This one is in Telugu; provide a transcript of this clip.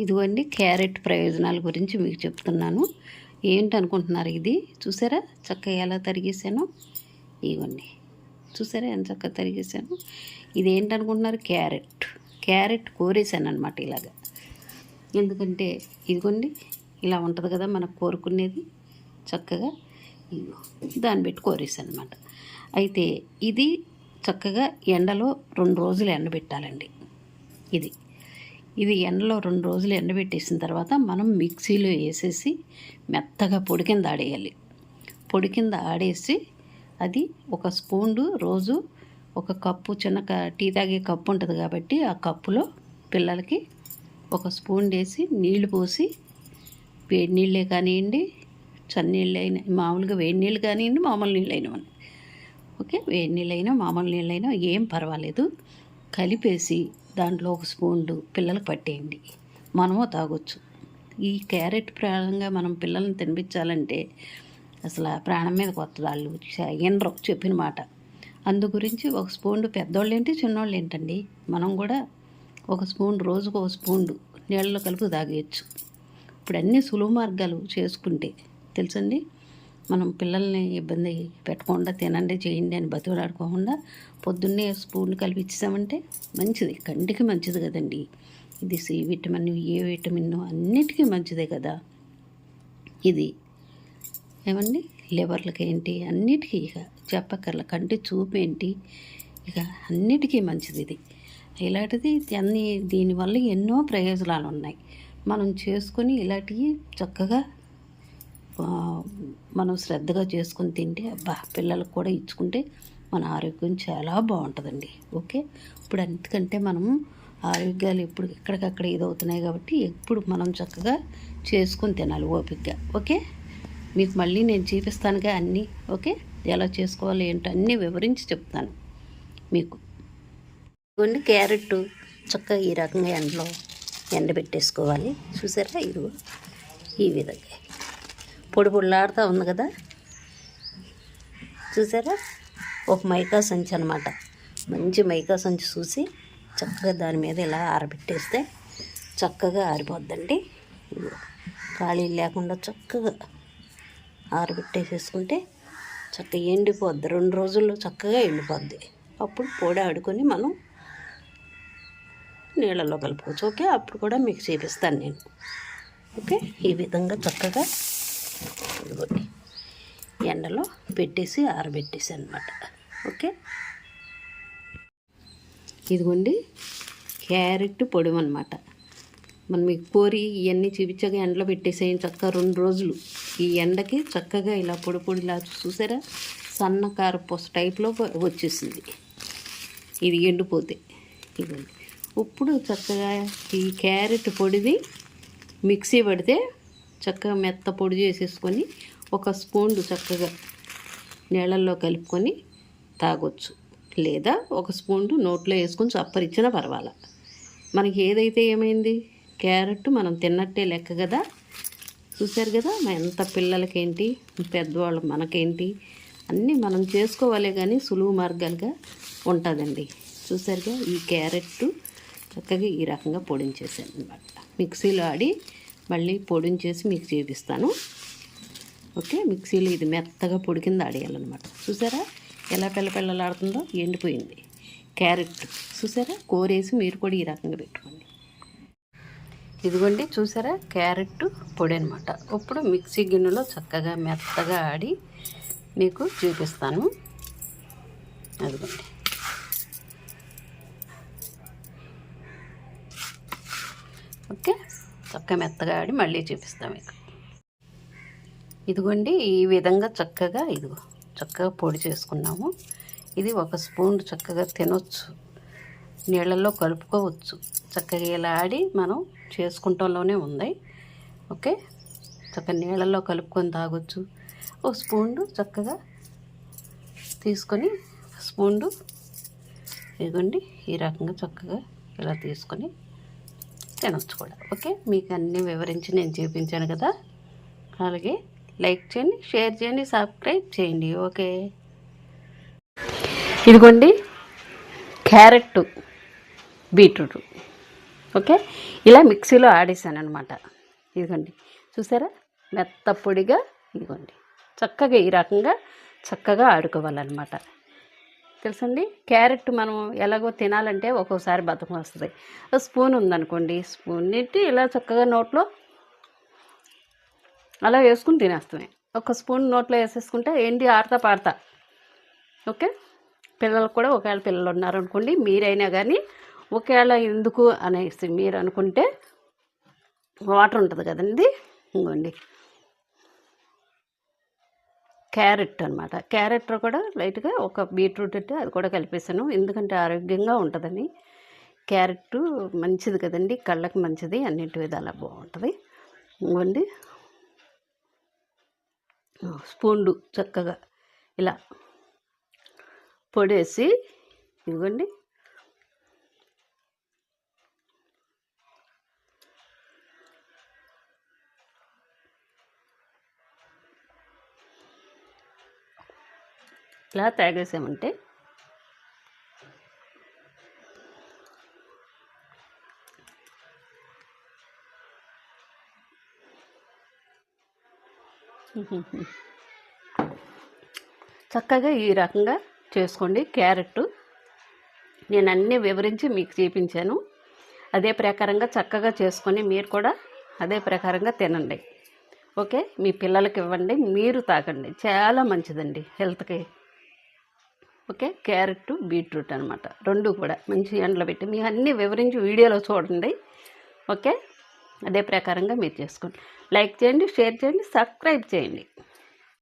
ఇదిగోండి క్యారెట్ ప్రయోజనాల గురించి మీకు చెప్తున్నాను. ఏంటనుకుంటున్నారు ఇది? చూసారా? చక్కగా ఎలా తరిగేసాను ఇదిగోండి. చూసారా ఎంత చక్కగా తరిగేసాను ఇది ఏంటనుకుంటున్నారు క్యారెట్. క్యారెట్ కోరేసాను అనమాట ఇలాగా. ఎందుకంటే ఇదిగోండి ఇలా ఉంటుంది కదా మనకు కోరుకునేది చక్కగా. ఇదిగో దాన్ని పెట్టి కోరేసాను అనమాట అయితే ఇది చక్కగా ఎండలో రెండు రోజులు ఎండబెట్టాలండి. ఇది ఇది ఎండలో రెండు రోజులు ఎండబెట్టేసిన తర్వాత మనం మిక్సీలో వేసేసి మెత్తగా పొడి కింద ఆడేయాలి. పొడి కింద ఆడేసి అది ఒక స్పూన్ రోజు ఒక కప్పు చిన్న క- టీ తాగే కప్పు ఉంటుంది కాబట్టి ఆ కప్పులో పిల్లలకి ఒక స్పూన్ వేసి నీళ్ళు పోసి వేడి నీళ్ళే కానివ్వండి చన్నీళ్ళు అయినా మామూలుగా వేడి నీళ్ళు కానివ్వండి మామూలు నీళ్ళు అయినా ఓకే? వేడి నీళ్ళైనా మామూలు నీళ్ళైనా ఏం పర్వాలేదు. కలిపేసి దాంట్లో ఒక స్పూన్ పిల్లలకు పట్టేయండి. మనము తాగొచ్చు. ఈ క్యారెట్ ప్రాణంగా మనం పిల్లల్ని తినిపించాలంటే అసలు ప్రాణం మీద కొత్త వాళ్ళు వినరు చెప్పిన మాట. అందు గురించి ఒక స్పూన్ పెద్దోళ్ళు ఏంటి చిన్నోళ్ళు ఏంటండి? మనం కూడా ఒక స్పూన్ రోజుకు ఒక స్పూన్ నీళ్ళలో కలిపి తాగేయచ్చు. ఇప్పుడు అన్ని సులువు మార్గాలు చేసుకుంటే తెలుసండి? మనం పిల్లల్ని ఇబ్బంది పెట్టకుండా తినండి చేయండి అని బతుకులాడుకోకుండా పొద్దున్నే స్పూన్ కలిపి ఇచ్చామంటే మంచిది. కంటికి మంచిది కదండి. ఇది సి విటమిన్ ఏ విటమిన్ అన్నిటికీ మంచిదే కదా. ఇది ఏమండి? లివర్లకి ఏంటి? అన్నిటికీ ఇక చెప్పక్కర్ల. కంటి చూపు ఏంటి? ఇక అన్నిటికీ మంచిది ఇది. ఇలాంటిది అన్ని దీనివల్ల ఎన్నో ప్రయోజనాలు ఉన్నాయి మనం చేసుకొని ఇలాంటివి చక్కగా మనం శ్రద్ధగా చేసుకొని తింటే అబ్బా పిల్లలకు కూడా ఇచ్చుకుంటే మన ఆరోగ్యం చాలా బాగుంటుందండి. ఓకే? ఇప్పుడు ఎందుకంటే మనం ఆరోగ్యాలు ఎప్పుడు ఎక్కడికక్కడ ఇదవుతున్నాయి కాబట్టి ఎప్పుడు మనం చక్కగా చేసుకుని తినాలి ఓపికగా ఓకే? మీకు మళ్ళీ నేను చూపిస్తానుగా అన్నీ. ఓకే? ఎలా చేసుకోవాలి ఏంటో అన్నీ వివరించి చెప్తాను మీకు. ఇదిగోండి క్యారెట్ చక్కగా ఈ రకంగా ఎండలో ఎండబెట్టేసుకోవాలి. చూసారా? ఇదిగో ఈ విధంగా. పొడి పొడిలాడుతూ ఉంది కదా. చూసారా? ఒక మైకా సంచి అనమాట మంచి మైకా సంచి చూసి చక్కగా దాని మీద ఇలా ఆరబెట్టేస్తే చక్కగా ఆరిపోద్దండి. ఖాళీ లేకుండా చక్కగా ఆరబెట్టేసేసుకుంటే చక్కగా ఎండిపోద్ది. రెండు రోజుల్లో చక్కగా ఎండిపోద్ది. అప్పుడు పొడి ఆడుకొని మనం నీళ్ళలో కలుపుకోవచ్చు. ఓకే? అప్పుడు కూడా మీకు చూపిస్తాను నేను. ఓకే? ఈ విధంగా చక్కగా ఇదిగోండి ఎండలో పెట్టేసి ఆరబెట్టేసి అనమాట ఓకే? ఇదిగోండి క్యారెట్ పొడి అనమాట మనం మీకు కోరి ఇవన్నీ చూపించగా ఎండలో పెట్టేసేయం చక్కగా రెండు రోజులు. ఈ ఎండకి చక్కగా ఇలా పొడి పొడిలా చూసారా? సన్న కారపూస టైప్లో వచ్చేసింది. ఇది ఎండిపోతే. ఇదిగోండి. ఇప్పుడు చక్కగా ఈ క్యారెట్ పొడిది మిక్సీ పడితే చక్కగా మెత్త పొడి చేసేసుకొని ఒక స్పూన్ చక్కగా నీళ్ళల్లో కలుపుకొని తాగొచ్చు. లేదా ఒక స్పూన్ నోట్లో వేసుకొని చప్పరిచ్చినా పర్వాలా. మనకి ఏదైతే ఏమైంది? క్యారెట్ మనం తిన్నట్టే లెక్క కదా? చూశారు కదా? ఎంత పిల్లలకేంటి? పెద్దవాళ్ళు మనకేంటి? అన్నీ మనం చేసుకోవాలి కానీ సులువు మార్గాలుగా ఉంటుందండి. చూసారుగా ఈ క్యారెట్ చక్కగా ఈ రకంగా పొడించేసాను అనమాట మిక్సీలో ఆడి మళ్ళీ పొడించేసి మీకు చూపిస్తాను. ఓకే మిక్సీలో ఇది మెత్తగా పొడి కింద ఆడేయాలన్నమాట. చూసారా ఎలా పిల్ల పిల్లలాడుతుందో? ఎండిపోయింది. క్యారెట్ చూసారా? కోరేసి మీరు కూడా ఈ రకంగా పెట్టుకోండి. ఇదిగోండి చూసారా? క్యారెట్ పొడి అనమాట ఇప్పుడు మిక్సీ గిన్నెలో చక్కగా మెత్తగా ఆడి మీకు చూపిస్తాను. అదిగోండి. ఓకే చక్కగా మెత్తగా ఆడి మళ్ళీ చూపిస్తాం మీకు. ఇదిగోండి ఈ విధంగా చక్కగా ఇదిగో చక్కగా పొడి చేసుకున్నాము. ఇది ఒక స్పూన్ చక్కగా తినొచ్చు. నీళ్ళల్లో కలుపుకోవచ్చు. చక్కగా ఇలా ఆడి మనం చేసుకుంటంలోనే ఉంది. ఓకే? చక్కగా నీళ్ళల్లో కలుపుకొని తాగొచ్చు. ఒక స్పూన్ చక్కగా తీసుకొని స్పూన్ ఇదిగోండి ఈ రకంగా చక్కగా ఇలా తీసుకొని తినొచ్చు కూడా ఓకే? మీకు అన్నీ వివరించి నేను చూపించాను కదా? అలాగే లైక్ చేయండి షేర్ చేయండి సబ్స్క్రైబ్ చేయండి. ఓకే? ఇదిగోండి క్యారెట్ బీట్రూట్. ఓకే? ఇలా మిక్సీలో ఆడేసాను అనమాట ఇదిగోండి చూసారా? మెత్త పొడిగా ఇదిగోండి. చక్కగా ఈ రకంగా చక్కగా ఆడుకోవాలన్నమాట. తెలుసండి? క్యారెట్ మనం ఎలాగో తినాలంటే ఒక్కోసారి బతకం వస్తుంది. స్పూన్ ఉందనుకోండి స్పూన్ నెట్టి ఇలా చక్కగా నోట్లో అలా వేసుకుని తినేస్తామే. ఒక స్పూన్ నోట్లో వేసేసుకుంటే ఏంటి ఆడతా పాడతా. ఓకే? పిల్లలకు కూడా ఒకవేళ పిల్లలు ఉన్నారనుకోండి మీరైనా కానీ ఒకవేళ ఎందుకు అనేసి మీరు అనుకుంటే వాటర్ ఉంటుంది కదండి? ఇంకోండి క్యారెట్ అనమాట క్యారెట్ కూడా లైట్గా ఒక బీట్రూట్ అంటే అది కూడా కలిపేసాను. ఎందుకంటే ఆరోగ్యంగా ఉంటుందని. క్యారెట్ మంచిది కదండి కళ్ళకి మంచిది అన్నింటి విధాలా బాగుంటుంది. ఇవ్వండి. స్పూన్లు చక్కగా ఇలా పొడేసి ఇవ్వండి. ఇలా తాగేసామంటే చక్కగా ఈ రకంగా చేసుకోండి. క్యారెట్ నేను అన్నీ వివరించి మీకు చూపించాను. అదే ప్రకారంగా చక్కగా చేసుకొని మీరు కూడా అదే ప్రకారంగా తినండి. ఓకే? మీ పిల్లలకి ఇవ్వండి. మీరు తాగండి. చాలా మంచిదండి హెల్త్కి. ఓకే? క్యారెట్ బీట్రూట్ అనమాట రెండు కూడా మంచి ఎండలో పెట్టి మీ అన్నీ వివరించి వీడియోలో చూడండి. ఓకే? అదే ప్రకారంగా మీరు చేసుకోండి. లైక్ చేయండి షేర్ చేయండి సబ్స్క్రైబ్ చేయండి.